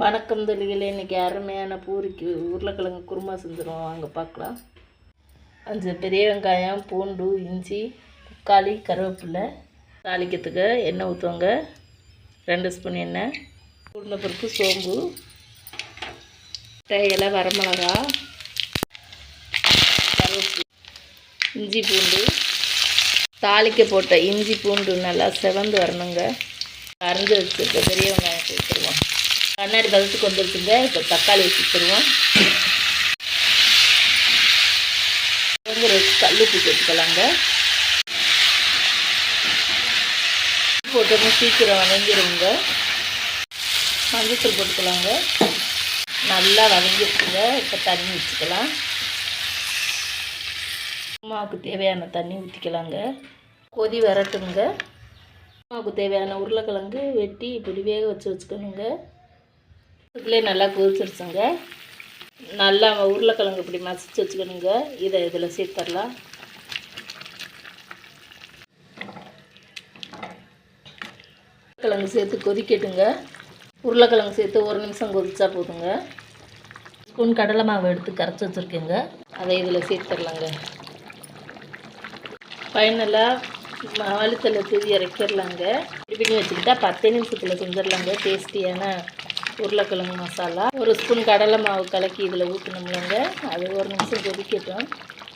வணக்கம் தொழில்களே இன்றைக்கி அருமையான பூரிக்கு உருளைக்கிழங்கு குருமா செஞ்சுருவோம். வாங்க பார்க்கலாம். அஞ்சு பெரிய வெங்காயம் பூண்டு இஞ்சி தக்காளி கருவேப்பிலை. தாளிக்கிறதுக்கு எண்ணெய் ஊற்றுவாங்க ரெண்டு ஸ்பூன் எண்ணெய் உருளைப்பருப்பு சோம்பு இலை வரமிளகா கருவேப்பிலை இஞ்சி பூண்டு. தாளிக்க போட்ட இஞ்சி பூண்டு நல்லா செவந்து வரணுங்க. அரைஞ்சி வச்சுருக்க பெரிய வெங்காயம் சேர்த்துருவோம் கண்ணாடி பதத்துக்கு வந்துருக்குங்க இப்போ தக்காளி வச்சுக்கிடுவோம் வந்து ரெண்டு கல் சேர்த்துக்கலாங்க போட்டோம்னா சீக்கிரம் வதங்கிடுங்க மஞ்சத்தூள் போட்டுக்கலாங்க. நல்லா வதங்கிருக்குங்க இப்போ தண்ணி வச்சுக்கலாம் உமாவுக்கு தேவையான தண்ணி ஊற்றிக்கலாங்க கொதி வரட்டுங்க உமாவுக்கு தேவையான உருளைக்கிழங்கு வெட்டி இப்படி வேக வச்சு வச்சுக்கணுங்க. இதுலேயே நல்லா கொதிச்சிருச்சுங்க. நல்லா உருளைக்கிழங்கு இப்படி மசிச்சு வச்சுக்கணுங்க. இதை இதில் சேர்த்துடலாம். உருளைக்கிழங்கு சேர்த்து கொதிக்கட்டுங்க. உருளைக்கிழங்கு சேர்த்து ஒரு நிமிஷம் கொதிச்சா போதுங்க. ஸ்பூன் கடலை மாவு எடுத்து கரைச்சி வச்சுருக்கேங்க. அதை இதில் சேர்த்துடலாங்க. ஃபைனலாக வாழைத்தலை தூவி இறக்கிடலாங்க இப்படி பண்ணி வச்சுக்கிட்டா பத்தே நிமிஷத்தில் செஞ்சிடலாங்க. டேஸ்டியான உருளைக்கிழங்கு மசாலா ஒரு ஸ்பூன் கடலை மாவு கலக்கி இதில் ஊற்றணும்லங்க அது ஒரு நிமிஷம் கொதிக்கட்டும்.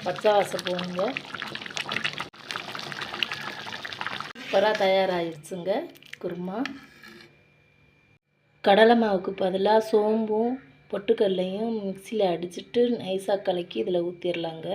பச்சை வாசம் போகணுங்க சூப்பராக தயாராகிடுச்சுங்க. குருமா. கடலை மாவுக்கு பதிலாக சோம்பும் பொட்டுக்கல்லையும் மிக்சியில் அடிச்சுட்டு நைஸாக கலக்கி இதில் ஊற்றிடலாங்க